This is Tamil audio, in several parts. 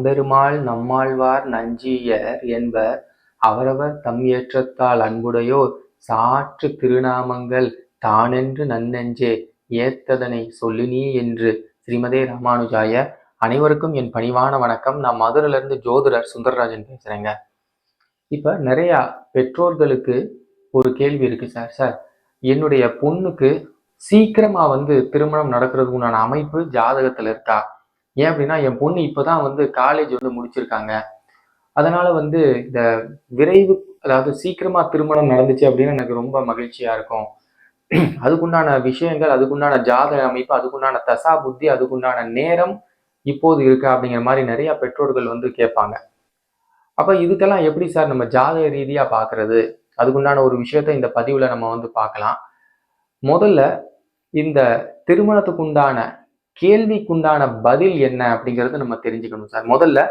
நம்பெருமாள் நம்மாழ்வார் நஞ்சியர் என்பர் அவரவர் தம் ஏற்றத்தால் அன்புடையோர். சாற்று திருநாமங்கள் தானென்று நன்னெஞ்சே ஏத்ததனை சொல்லினி என்று ஸ்ரீமதே ராமானுஜாய. அனைவருக்கும் என் பணிவான வணக்கம். நான் மதுரிலிருந்து ஜோதிடர் சுந்தரராஜன் பேசுறேங்க. இப்ப நிறைய பெற்றோர்களுக்கு ஒரு கேள்வி இருக்கு சார். சார் என்னுடைய பொண்ணுக்கு சீக்கிரமா வந்து திருமணம் நடக்கிறதுக்கு உண்டான அமைப்பு ஜாதகத்துல இருக்கா? ஏன் அப்படின்னா என் பொண்ணு இப்பதான் வந்து காலேஜ் வந்து முடிச்சிருக்காங்க. அதனால வந்து இந்த விரைவு அதாவது சீக்கிரமா திருமணம் நடந்துச்சு அப்படின்னு எனக்கு ரொம்ப மகிழ்ச்சியா இருக்கும். அதுக்குண்டான விஷயங்கள் அதுக்குண்டான ஜாதக அமைப்பு அதுக்குண்டான தசா புத்தி அதுக்குண்டான நேரம் இப்போது இருக்கா அப்படிங்கிற மாதிரி நிறைய பெற்றோர்கள் வந்து கேட்பாங்க. அப்ப இதுக்கெல்லாம் எப்படி சார் நம்ம ஜாதக ரீதியா பாக்குறது? அதுக்குண்டான ஒரு விஷயத்த இந்த பதிவுல நம்ம வந்து பார்க்கலாம். முதல்ல இந்த திருமணத்துக்குண்டான கேள்விக்குண்டான பதில் என்ன அப்படிங்கிறது நம்ம தெரிஞ்சுக்கணும் சார். முதல்ல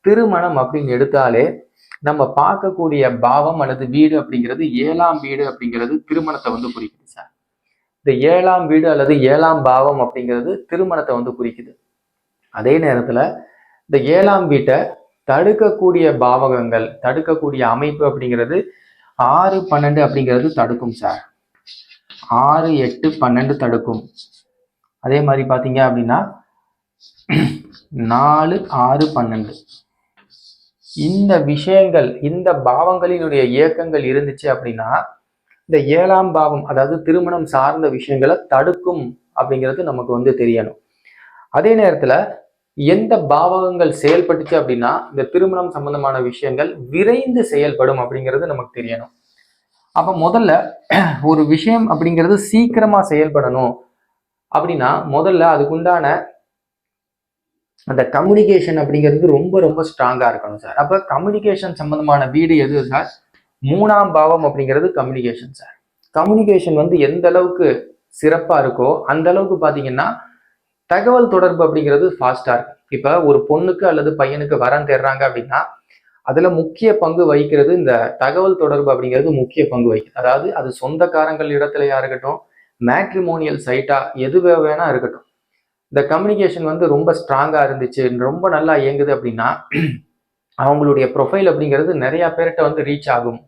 திருமணம் அப்படின்னு எடுத்தாலே நம்ம பார்க்கக்கூடிய பாவம் அல்லது வீடு அப்படிங்கிறது ஏழாம் வீடு அப்படிங்கிறது திருமணத்தை வந்து குறிக்குது சார். இந்த ஏழாம் வீடு அல்லது ஏழாம் பாவம் அப்படிங்கிறது திருமணத்தை வந்து குறிக்குது. அதே நேரத்துல இந்த ஏழாம் வீட்டை தடுக்கக்கூடிய பாவகங்கள் தடுக்கக்கூடிய அமைப்பு அப்படிங்கிறது ஆறு பன்னெண்டு அப்படிங்கிறது தடுக்கும் சார். ஆறு எட்டு பன்னெண்டு தடுக்கும். அதே மாதிரி பார்த்தீங்க அப்படின்னா நாலு ஆறு பன்னெண்டு. இந்த விஷயங்கள் இந்த பாவங்களினுடைய இயக்கங்கள் இருந்துச்சு அப்படின்னா இந்த ஏழாம் பாவம் அதாவது திருமணம் சார்ந்த விஷயங்களை தடுக்கும் அப்படிங்கிறது நமக்கு வந்து தெரியணும். அதே நேரத்துல எந்த பாவகங்கள் செயல்பட்டுச்சு அப்படின்னா இந்த திருமணம் சம்பந்தமான விஷயங்கள் விரைந்து செயல்படும் அப்படிங்கிறது நமக்கு தெரியணும். அப்ப முதல்ல ஒரு விஷயம் அப்படிங்கிறது சீக்கிரமா செயல்படணும். அப்படின்னா முதல்ல அதுக்குண்டான அந்த கம்யூனிகேஷன் அப்படிங்கிறது ரொம்ப ரொம்ப ஸ்ட்ராங்காக இருக்கணும் சார் அப்போ கம்யூனிகேஷன் சம்மந்தமான வீடு எது சார் மூணாம் பாவம் அப்படிங்கிறது கம்யூனிகேஷன் சார் கம்யூனிகேஷன் வந்து எந்த அளவுக்கு சிறப்பாக இருக்கோ அந்த அளவுக்கு பார்த்தீங்கன்னா தகவல் தொடர்பு அப்படிங்கிறது ஃபாஸ்ட்டாக இருக்கும். இப்போ ஒரு பொண்ணுக்கு அல்லது பையனுக்கு வரன் தேடுறாங்க அப்படின்னா அதில் முக்கிய பங்கு வகிக்கிறது இந்த தகவல் தொடர்பு அப்படிங்கிறது முக்கிய பங்கு வகிக்குது. அதாவது அது சொந்தக்காரங்கள் இடத்துலயா இருக்கட்டும் மேட்ரிமோனியல் சைட்டாக எதுவே வேணா இருக்கட்டும். இந்த கம்யூனிகேஷன் வந்து ரொம்ப ஸ்ட்ராங்காக இருந்துச்சு ரொம்ப நல்லா இயங்குது அப்படின்னா அவங்களுடைய ப்ரொஃபைல் அப்படிங்கிறது நிறையா பேர்கிட்ட வந்து ரீச் ஆகும்.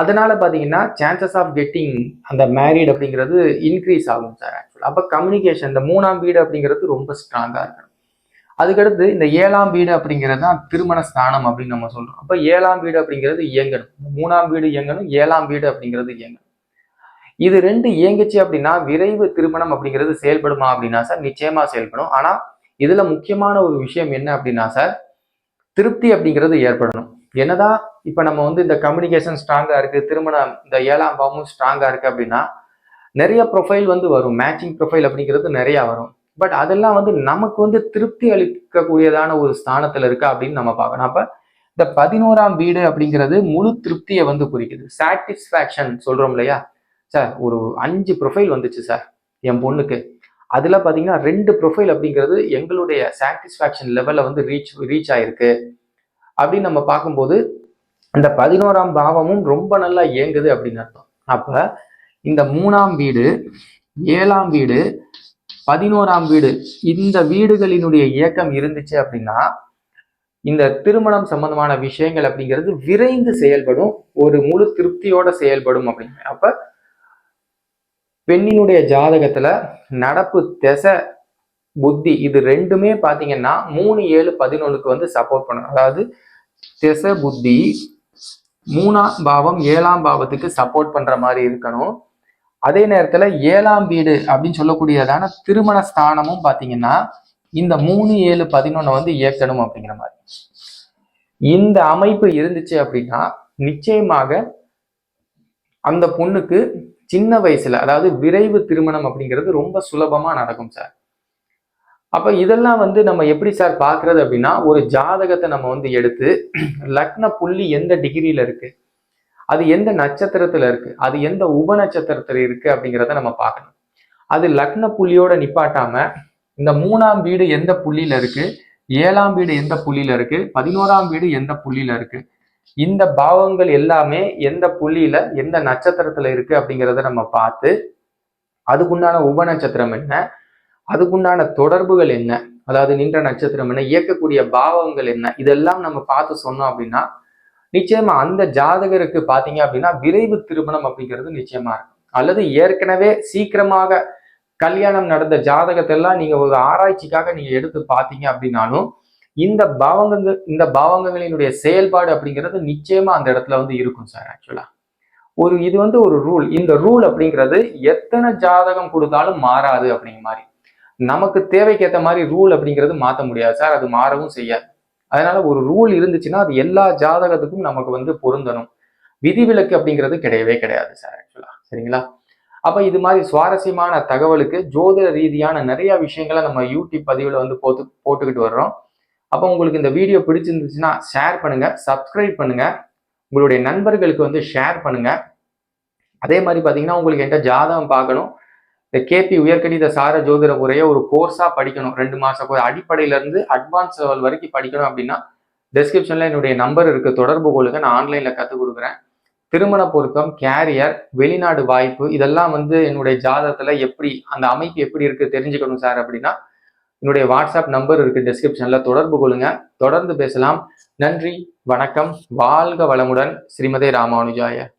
அதனால பார்த்தீங்கன்னா சான்சஸ் ஆஃப் கெட்டிங் அந்த மேரிட் அப்படிங்கிறது இன்க்ரீஸ் ஆகும் சார் ஆக்சுவல் அப்போ கம்யூனிகேஷன் இந்த மூணாம் வீடு அப்படிங்கிறது ரொம்ப ஸ்ட்ராங்காக இருக்கணும். அதுக்கடுத்து இந்த ஏழாம் வீடு அப்படிங்கிறது தான் திருமண ஸ்தானம் அப்படின்னு நம்ம சொல்கிறோம் அப்போ ஏழாம் வீடு அப்படிங்கிறது இயங்கணும். மூணாம் வீடு இயங்கணும் ஏழாம் வீடு அப்படிங்கிறது இயங்கணும். இது ரெண்டு இயங்குச்சு அப்படின்னா விரைவு திருமணம் அப்படிங்கிறது செயல்படுமா அப்படின்னா சார் நிச்சயமா செயல்படும். ஆனா இதுல முக்கியமான ஒரு விஷயம் என்ன அப்படின்னா சார் திருப்தி அப்படிங்கிறது ஏற்படணும். என்னதான் இப்ப நம்ம வந்து இந்த கம்யூனிகேஷன் ஸ்ட்ராங்கா இருக்கு திருமணம் இந்த ஏழாம் பாவமும் ஸ்ட்ராங்கா இருக்கு அப்படின்னா நிறைய ப்ரொஃபைல் வந்து வரும். மேட்சிங் ப்ரொஃபைல் அப்படிங்கிறது நிறைய வரும். பட் அதெல்லாம் வந்து நமக்கு வந்து திருப்தி அளிக்கக்கூடியதான ஒரு ஸ்தானத்துல இருக்கா அப்படின்னு நம்ம பார்க்கணும். அப்ப இந்த பதினோராம் வீடு அப்படிங்கிறது முழு திருப்தியை வந்து குறிக்குது. சாட்டிஸ்ஃபேக்ஷன் சொல்றோம் இல்லையா? சார் ஒரு அஞ்சு ப்ரொஃபைல் வந்துச்சு சார் என் பொண்ணுக்கு. அதில் பார்த்தீங்கன்னா ரெண்டு ப்ரொஃபைல் அப்படிங்கிறது எங்களுடைய சாட்டிஸ்ஃபேக்ஷன் லெவலில் வந்து ரீச் ரீச் ஆயிருக்கு. அப்படின்னு நம்ம பார்க்கும்போது இந்த பதினோராம் பாவமும் ரொம்ப நல்லா இயங்குது அப்படின்னு அர்த்தம். அப்போ இந்த மூணாம் வீடு ஏழாம் வீடு பதினோராம் வீடு இந்த வீடுகளினுடைய இயக்கம் இருந்துச்சு அப்படின்னா இந்த திருமணம் சம்பந்தமான விஷயங்கள் அப்படிங்கிறது விரைந்து செயல்படும் ஒரு முழு திருப்தியோட செயல்படும் அப்படிங்க அப்ப பெண்ணினுடைய ஜாதகத்துல நடப்பு திசை புத்தி இது ரெண்டுமே பாத்தீங்கன்னா மூணு ஏழு பதினொன்னுக்கு வந்து சப்போர்ட் பண்ணும். அதாவது திசை புத்தி மூணாம் பாவம் ஏழாம் பாவத்துக்கு சப்போர்ட் பண்ற மாதிரி இருக்கணும். அதே நேரத்துல ஏழாம் வீடு அப்படின்னு சொல்லக்கூடியதான திருமண ஸ்தானமும் பாத்தீங்கன்னா இந்த மூணு ஏழு பதினொன்னு வந்து இயக்கணும் அப்படிங்கிற மாதிரி. இந்த அமைப்பு இருந்துச்சு அப்படின்னா நிச்சயமாக அந்த பொண்ணுக்கு சின்ன வயசுல அதாவது விரைவு திருமணம் அப்படிங்கிறது ரொம்ப சுலபமா நடக்கும் சார் அப்ப இதெல்லாம் வந்து நம்ம எப்படி சார் பாக்குறது அப்படின்னா ஒரு ஜாதகத்தை நம்ம வந்து எடுத்து லக்ன புள்ளி எந்த டிகிரியில இருக்கு? அது எந்த நட்சத்திரத்துல இருக்கு? அது எந்த உப நட்சத்திரத்துல இருக்கு அப்படிங்கிறத நம்ம பார்க்கணும். அது லக்ன புள்ளியோட நிப்பாட்டாம இந்த மூணாம் வீடு எந்த புள்ளியில இருக்கு? ஏழாம் வீடு எந்த புள்ளியில இருக்கு? பதினோராம் வீடு எந்த புள்ளியில இருக்கு? இந்த பாவங்கள் எல்லாமே எந்த புள்ளியில எந்த நட்சத்திரத்துல இருக்கு அப்படிங்கிறத நம்ம பார்த்து அதுக்குண்டான உப நட்சத்திரம் என்ன? அதுக்குண்டான தொடர்புகள் என்ன? அதாவது நின்ற நட்சத்திரம் என்ன? இயக்கக்கூடிய பாவங்கள் என்ன? இதெல்லாம் நம்ம பார்த்து சொன்னோம் அப்படின்னா நிச்சயமா அந்த ஜாதகருக்கு பாத்தீங்க அப்படின்னா விரைவு திருமணம் அப்படிங்கிறது நிச்சயமா இருக்கும். அல்லது ஏற்கனவே சீக்கிரமாக கல்யாணம் நடந்த ஜாதகத்தை எல்லாம் நீங்க ஒரு ஆராய்ச்சிக்காக நீங்க எடுத்து பார்த்தீங்க அப்படின்னாலும் இந்த பாவங்கள் இந்த பாவங்களினுடைய செயல்பாடு அப்படிங்கிறது நிச்சயமா அந்த இடத்துல வந்து இருக்கும் சார் ஆக்சுவலா ஒரு இது வந்து ஒரு ரூல் இந்த ரூல் அப்படிங்கிறது எத்தனை ஜாதகம் கொடுத்தாலும் மாறாது அப்படிங்கிற மாதிரி. நமக்கு தேவைக்கு ஏற்ற மாதிரி ரூல் அப்படிங்கிறது மாற்ற முடியாது சார் அது மாறவும் செய்யாது. அதனால ஒரு ரூல் இருந்துச்சுன்னா அது எல்லா ஜாதகத்துக்கும் நமக்கு வந்து பொருந்தணும். விதிவிலக்கு அப்படிங்கிறது கிடையவே கிடையாது சார் ஆக்சுவலா சரிங்களா? அப்ப இது மாதிரி சுவாரஸ்யமான தகவலுக்கு ஜோதிட ரீதியான நிறைய விஷயங்களை நம்ம யூடியூப் பதிவுல வந்து போட்டு போட்டுக்கிட்டு வர்றோம். அப்போ உங்களுக்கு இந்த வீடியோ பிடிச்சிருந்துச்சுன்னா ஷேர் பண்ணுங்கள் சப்ஸ்கிரைப் பண்ணுங்கள் உங்களுடைய நண்பர்களுக்கு வந்து ஷேர் பண்ணுங்கள் அதே மாதிரி பார்த்தீங்கன்னா உங்களுக்கு என்கிட்ட ஜாதகம் பார்க்கணும். இந்த கேபி உயர்கணித சார ஜோதிட முறையை ஒரு கோர்ஸாக படிக்கணும். ரெண்டு மாதம் அடிப்படையிலேருந்து அட்வான்ஸ் லெவல் வரைக்கும் படிக்கணும் அப்படின்னா டெஸ்கிரிப்ஷனில் என்னுடைய நம்பர் இருக்குது தொடர்பு கொள்ளுங்க. நான் ஆன்லைனில் கற்றுக் கொடுக்குறேன். திருமண பொருத்தம் கேரியர் வெளிநாடு வாய்ப்பு இதெல்லாம் வந்து என்னுடைய ஜாதகத்தில் எப்படி அந்த அமைப்பு எப்படி இருக்குது தெரிஞ்சுக்கணும் சார் அப்படின்னா என்னுடைய வாட்ஸ்அப் நம்பர் இருக்கு டெஸ்கிரிப்ஷனில் தொடர்பு கொள்ளுங்க. தொடர்ந்து பேசலாம். நன்றி வணக்கம். வாழ்க வளமுடன். ஸ்ரீமதே ராமானுஜாய.